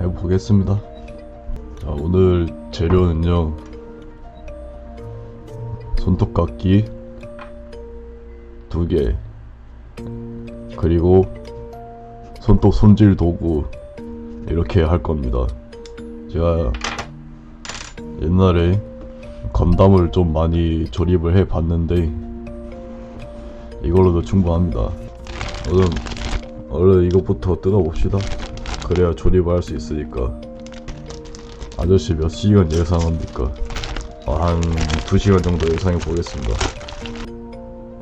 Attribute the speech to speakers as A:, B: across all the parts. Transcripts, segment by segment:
A: 해보겠습니다. 자, 오늘 재료는요. 손톱깎이 두 개, 그리고 손톱 손질 도구 이렇게 할 겁니다. 제가 옛날에 건담을 좀 많이 조립을 해 봤는데 이걸로도 충분합니다. 얼른 얼른 이것부터 뜯어봅시다. 그래야 조립을 할 수 있으니까. 아저씨 몇 시간 예상합니까? 어, 한 2시간 정도 예상해 보겠습니다.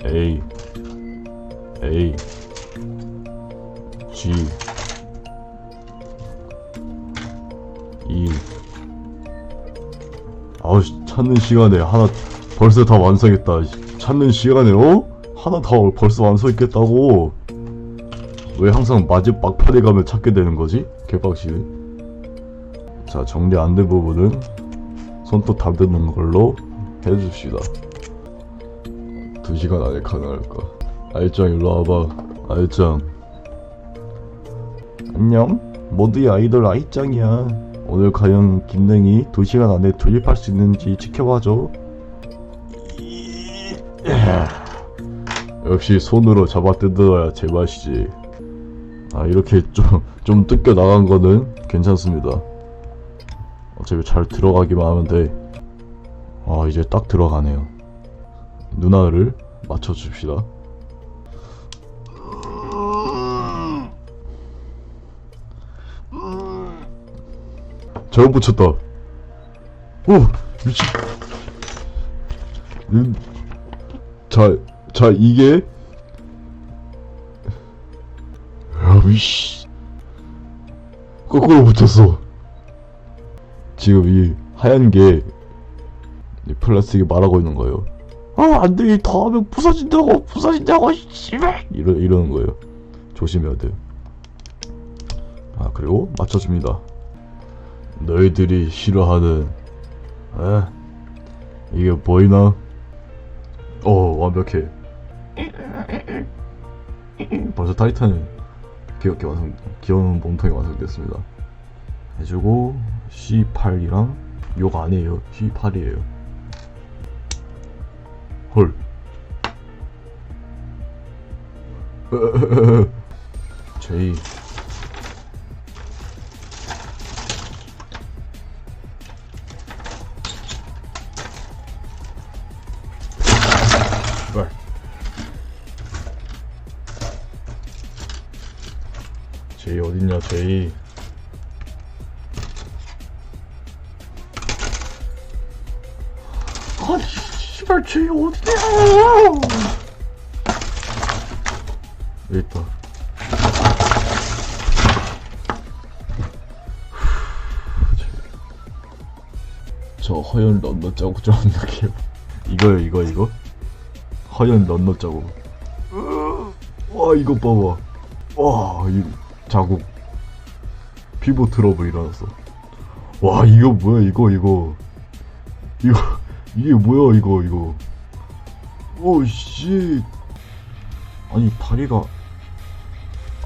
A: A A G E 아우 씨, 찾는 시간에 하나 벌써 다 완성했다. 씨, 찾는 시간에 어? 하나 다 벌써 완성했겠다고. 왜 항상 마지막 막판에 가면 찾게 되는 거지? 개빡치네. 자 정리 안 된 부분은 손톱 다듬는 걸로 해줍시다. 두 시간 안에 가능할까? 아이짱 일로 와봐. 아이짱. 안녕. 모두의 아이돌 아이짱이야. 오늘 과연 김능이 두 시간 안에 돌입할 수 있는지 지켜봐줘. 역시 손으로 잡아 뜯어야 제맛이지. 아 이렇게 좀 좀 뜯겨 나간 거는 괜찮습니다. 어차피 잘 들어가기만 하면 돼. 아 이제 딱 들어가네요. 누나를 맞춰줍시다. 잘못 붙였다. 오 미친. 음, 자, 자 이게 야 미씨 거꾸로 붙였어. 지금 이 하얀 게 이 플라스틱이 말하고 있는 거예요. 아, 안 돼. 더 하면 부서진다고, 부서진다고, 씨발! 이러, 이러는 거예요. 조심해야 돼. 아, 그리고 맞춰줍니다. 너희들이 싫어하는, 에? 이게 보이나? 어, 완벽해. 벌써 타이탄이 귀엽게 완성, 귀여운 몸통이 완성됐습니다. 해주고, C8이랑, 욕 아니에요. C8이에요. 헐. 제이. 제이 아니 씨발 제이 어디냐 여기 있다 저 허연 런너 자국 좀 느낌. 이거요 이거 이거? 허연 런너 자국 와 이거 봐봐. 와 이 자국 피부 트러블 일어났어 와 이거 뭐야 이거 이거 이거 이게 뭐야 이거 이거 오씨 아니 다리가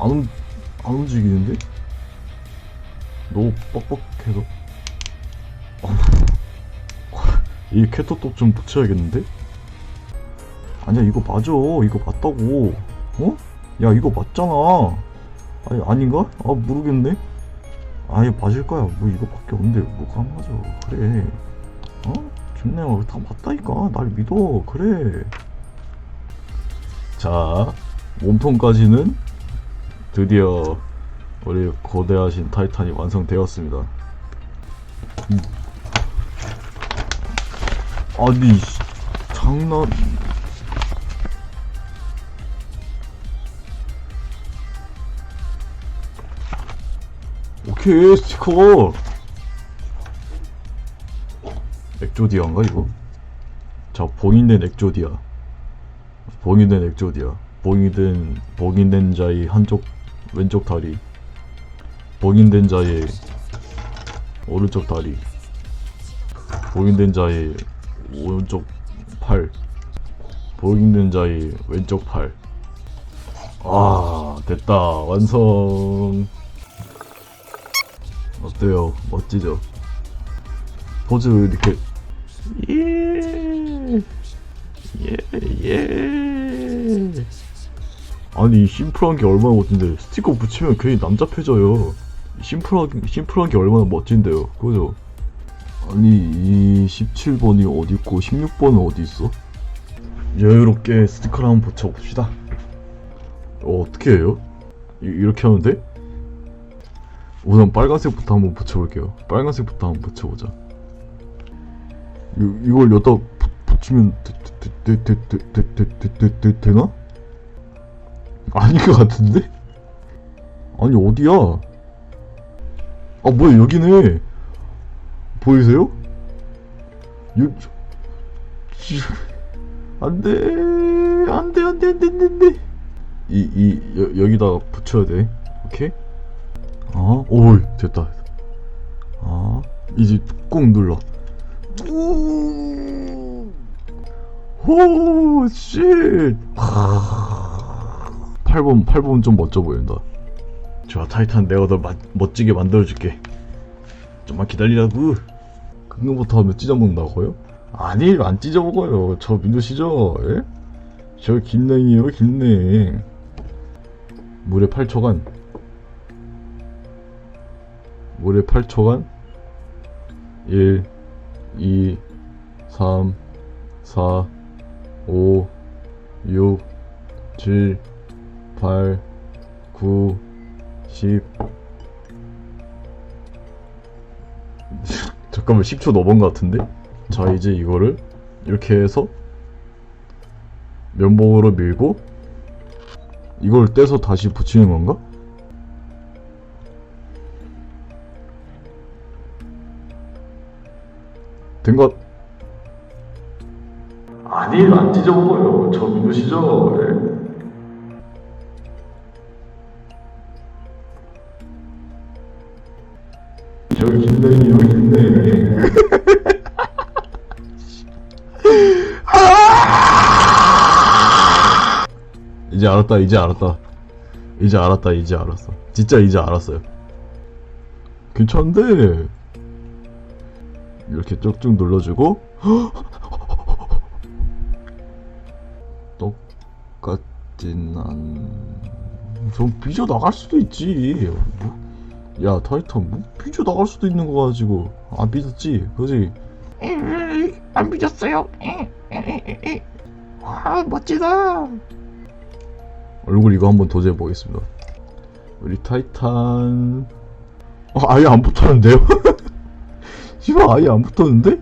A: 안, 움- 안 움직이는데? 너무 뻑뻑해서 어휴. 이 캐터톡 좀 붙여야겠는데? 아니야 이거 맞아 이거 맞다고 어? 야 이거 맞잖아 아니 아닌가? 아 모르겠네 아니 맞을 거야 뭐 이거밖에 없는데 뭐가 안 맞아 그래. 어? 좋네요 다 맞다니까. 날 믿어. 그래. 자 몸통까지는 드디어 우리 거대하신 타이탄이 완성되었습니다. 음. 아니 씨, 장난 오케이 스티커 엑조디아인가 이거? 자 봉인된 엑조디아. 봉인된 엑조디아. 봉인된 봉인된 자의 한쪽 왼쪽 다리. 봉인된 자의 오른쪽 다리. 봉인된 자의 오른쪽 팔. 봉인된 자의 왼쪽 팔아 됐다. 완성 어때요? 멋지죠? 포즈 이렇게 예. 예, 예. 아니 심플한 게 얼마나 멋진데 스티커 붙이면 괜히 남잡해져요. 심플한 심플한 게 얼마나 멋진데요, 그죠? 아니 이 17번이 어디 있고 16번은 어디 있어? 여유롭게 스티커를 한번 붙여봅시다. 어, 어떻게 해요? 이, 이렇게 하면 돼? 우선 빨간색부터 한번 붙여볼게요. 빨간색부터 한번 붙여보자. 이, 이걸 여기다 붙- 붙이면 되나? 아닌 것 같은데? 아니 어디야? 아 뭐야 여기네 보이세요? 여... 안돼 안돼 안돼 안돼 안돼 이, 이, 여, 여기다 붙여야 돼 오케이? 아, 오 됐다 아 이제 꾹 눌러 오, 쉣. 8번, 8번 좀 멋져 보인다. 좋아, 타이탄 내가 더 마- 멋지게 만들어줄게. 좀만 기다리라고. 그거부터 하면 찢어먹는다고요? 아니, 안 찢어먹어요. 저 믿으시죠? 예? 저 김냉이에요, 김냉. 물에 8초간. 물에 8초간. 1, 2, 3, 4, 5, 6, 7, 8, 9, 10. 잠깐만 10초 넘은 것 같은데? 자 이제 이거를 이렇게 해서 면봉으로 밀고 이걸 떼서 다시 붙이는 건가? 된 것. 아니 안 찢어먹어요. 저 믿으시죠? 예? 저기 김대희 여기 김대희 이제 알았다 이제 알았다 이제 알았다 이제 알았어 진짜 이제 알았어요 괜찮은데 이렇게 쭉쭉 눌러주고 똑같진 않... 좀 삐져나갈 수도 있지 뭐? 야 타이탄 뭐 삐져나갈 수도 있는 거 가지고 안 삐졌지 그지?
B: 안 삐졌어요. 와 멋지다.
A: 얼굴 이거 한번 도전해 보겠습니다. 우리 타이탄 어, 아예 안 붙었는데요? 씨발 아예 안 붙었는데?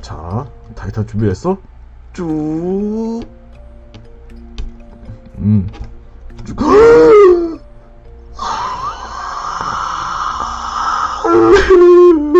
A: 자 타이탄 준비했어? 쭉 음. 쭉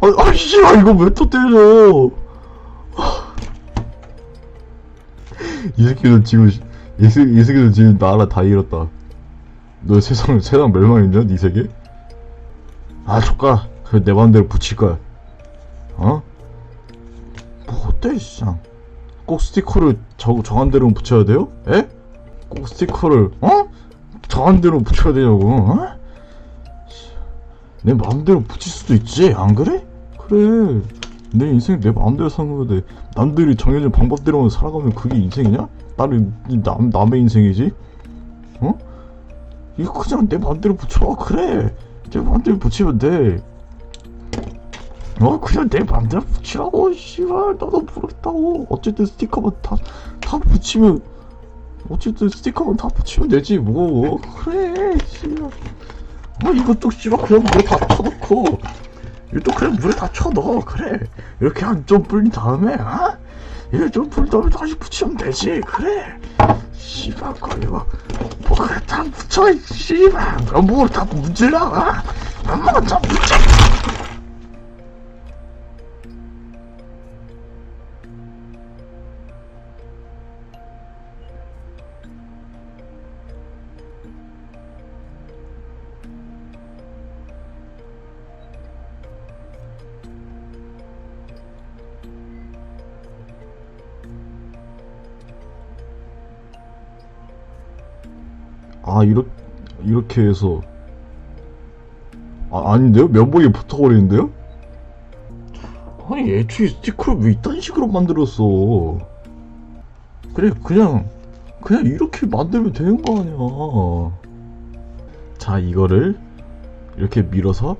A: 아, 아, 씨발, 이거 왜 또 때려. 이 새끼는 지금, 이, 새, 이 새끼는 지금 나라 다 잃었다. 너 세상, 세상 멸망이냐, 니 세계? 아, 족가. 그래, 내 맘대로 붙일 거야. 어? 뭐, 어때, 씨앙. 꼭 스티커를 저, 정한 대로 붙여야 돼요? 에? 꼭 스티커를, 어? 정한 대로 붙여야 되냐고, 어? 내 마음대로 붙일 수도 있지, 안 그래? 그래. 내 인생 내 마음대로 사는 건데, 남들이 정해진 방법대로만 살아가면 그게 인생이냐? 나는 남, 남의 인생이지? 어? 이거 그냥 내 마음대로 붙여. 그래. 내 마음대로 붙이면 돼. 어, 그냥 내 마음대로 붙이라고, 씨발. 나도 모르겠다고. 어쨌든 스티커만 다, 다 붙이면, 어쨌든 스티커만 다 붙이면 되지 뭐 그래 씨발 아 이것도 씨발 그냥 물에 다 쳐놓고 이것도 그냥 물에 다 쳐넣어 그래. 이렇게 한 좀 불린 다음에 아 이거 좀 불린 다음에 다시 붙이면 되지 그래. 씨발 거리고 뭐 그래 다 붙여 씨발. 뭐다 문질러 아? 엄마가 다 붙여 아 이렇게 이렇게 해서 아 아닌데요? 면봉이 붙어버리는데요? 아니 애초에 스티커를 왜 이딴 식으로 만들었어? 그래 그냥 그냥 이렇게 만들면 되는 거 아니야? 자 이거를 이렇게 밀어서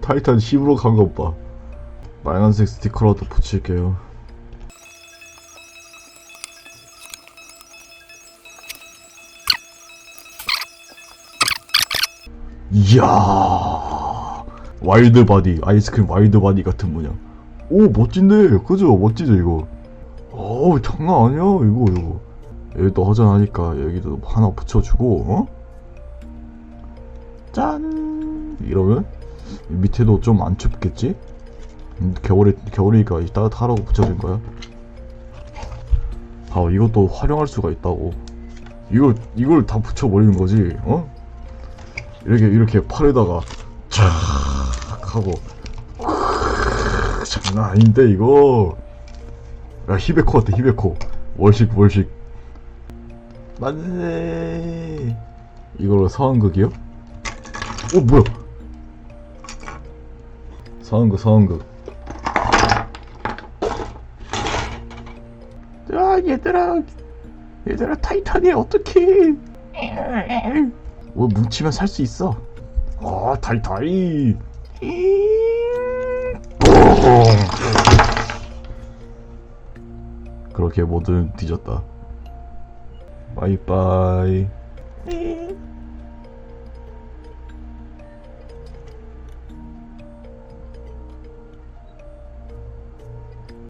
A: 타이탄 10으로 간 것 봐. 빨간색 스티커라도 붙일게요. 이야 와일드 바디 아이스크림 와일드 바디 같은 모양. 오 멋진데 그죠 멋지죠 이거. 어우 장난 아니야 이거 이거. 여기도 허전하니까 여기도 하나 붙여주고 어? 짠 이러면 밑에도 좀 안 춥겠지? 음, 겨울에 겨울이니까 이 따뜻하라고 붙여준 거야. 아 이것도 활용할 수가 있다고. 이걸 이걸 다 붙여버리는 거지, 어? 이렇게 이렇게 팔에다가 촥 하고 장난 아닌데 이거. 야 히베코 같아 히베코. 월식 월식. 만세. 이걸로 상황극이요? 어 뭐야? 상황극 상황극.
B: 아 얘들아 얘들아 타이탄이 어떡해
A: 뭐 뭉치면 살 수 있어. 아 다이다이. 그렇게 모든 뒤졌다. 바이바이.
B: 이